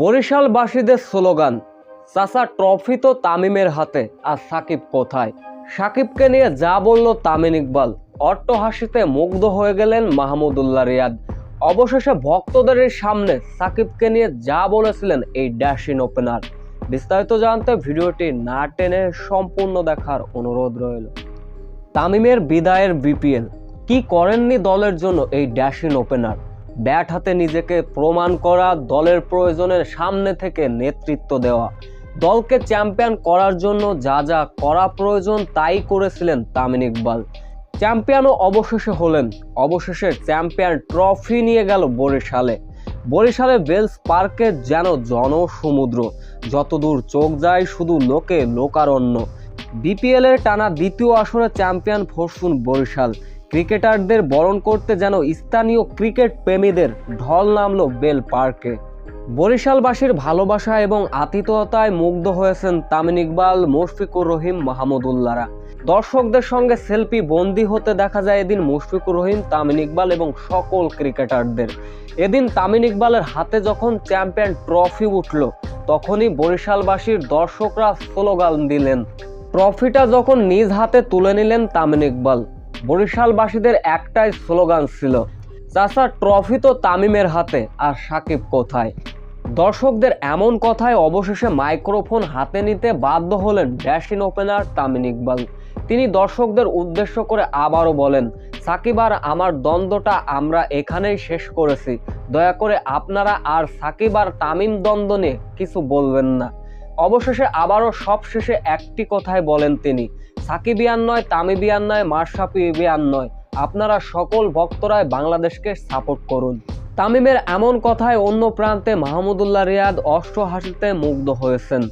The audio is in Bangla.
বরিশালবাসীদের স্লোগান, চাচা ট্রফি তো তামিমের হাতে, আর সাকিব কোথায়? সাকিবকে নিয়ে যা বলল তামিম ইকবাল, অট্টহাসিতে মুগ্ধ হয়ে গেলেন মাহমুদুল্লাহ রিয়াদ। অবশেষে ভক্তদের সামনে সাকিবকে নিয়ে যা বলেছিলেন এই ড্যাশিন ওপেনার। বিস্তারিত জানতে ভিডিওটি না টেনে সম্পূর্ণ দেখার অনুরোধ রইল। তামিমের বিদায়ের বিপিএল, কি করেননি দলের জন্য এই ড্যাশিন ওপেনার? ব্যাট হাতে নিজেকে প্রমাণ করা, দলের প্রয়োজনের সামনে থেকে নেতৃত্ব দেওয়া। দলকে চ্যাম্পিয়ন করার জন্য যা যা করা প্রয়োজন তাই করেছিলেন তামিন ইকবাল। চ্যাম্পিয়নও অবশেষে হলেন। অবশেষে চ্যাম্পিয়ন ট্রফি নিয়ে গেল বরিশালে। বরিশালে বেলস পার্কে যেন জনসমুদ্র। যতদূর চোখ যায় শুধু লোকে, লোকারণ্য। বিপিএলের টানা দ্বিতীয় আসরে চ্যাম্পিয়ন ফরসুন বরিশাল। ক্রিকেটারদের বরণ করতে যেন স্থানীয় ক্রিকেট প্রেমীদের ঢল নামলো বেল পার্কে। বরিশালবাসীর ভালোবাসা এবং আতিথেয়তায় মুগ্ধ হয়েছেন তামিম ইকবাল, মুশফিকুর রহিম, মাহমুদুল্লাহরা। দর্শকদের সঙ্গে সেলফি বন্দি হতে দেখা যায় এদিন মুশফিকুর রহিম, তামিম ইকবাল এবং সকল ক্রিকেটারদের। এদিন তামিম ইকবালের হাতে যখন চ্যাম্পিয়ন ট্রফি উঠল, তখনই বরিশালবাসীর দর্শকরা স্লোগান দিলেন, ট্রফিটা যখন নিজ হাতে তুলে নিলেন তামিম ইকবাল। বরিশালবাসীদের একটাই স্লোগান ছিল, চাচা, ট্রফি তো তামিমের হাতে, আর সাকিব কোথায়? দর্শকদের এমন কথায় অবশেষে মাইক্রোফোন হাতে নিতে বাধ্য হলেন ড্যাশিন ওপেনার তামিম ইকবাল। তিনি দর্শকদের উদ্দেশ্য করে আবারও বলেন, সাকিব আর আমার দ্বন্দ্বটা আমরা এখানেই শেষ করেছি। দয়া করে আপনারা আর সাকিব আর তামিম দ্বন্দ্ব নিয়ে কিছু বলবেন না। অবশেষে আবারও সব শেষে একটি কথায় বলেন তিনি সাকিবিয়ান নয় তামিবিয়ান নয় মার্শাপিবিয়ান নয়। আপনারা সকল ভক্তরাই বাংলাদেশকে সাপোর্ট করুন। তামিমের এমন কথায় অন্য প্রান্তে মাহমুদুল্লাহ রিয়াদ অষ্ট হাসিতে মুগ্ধ হয়েছেন।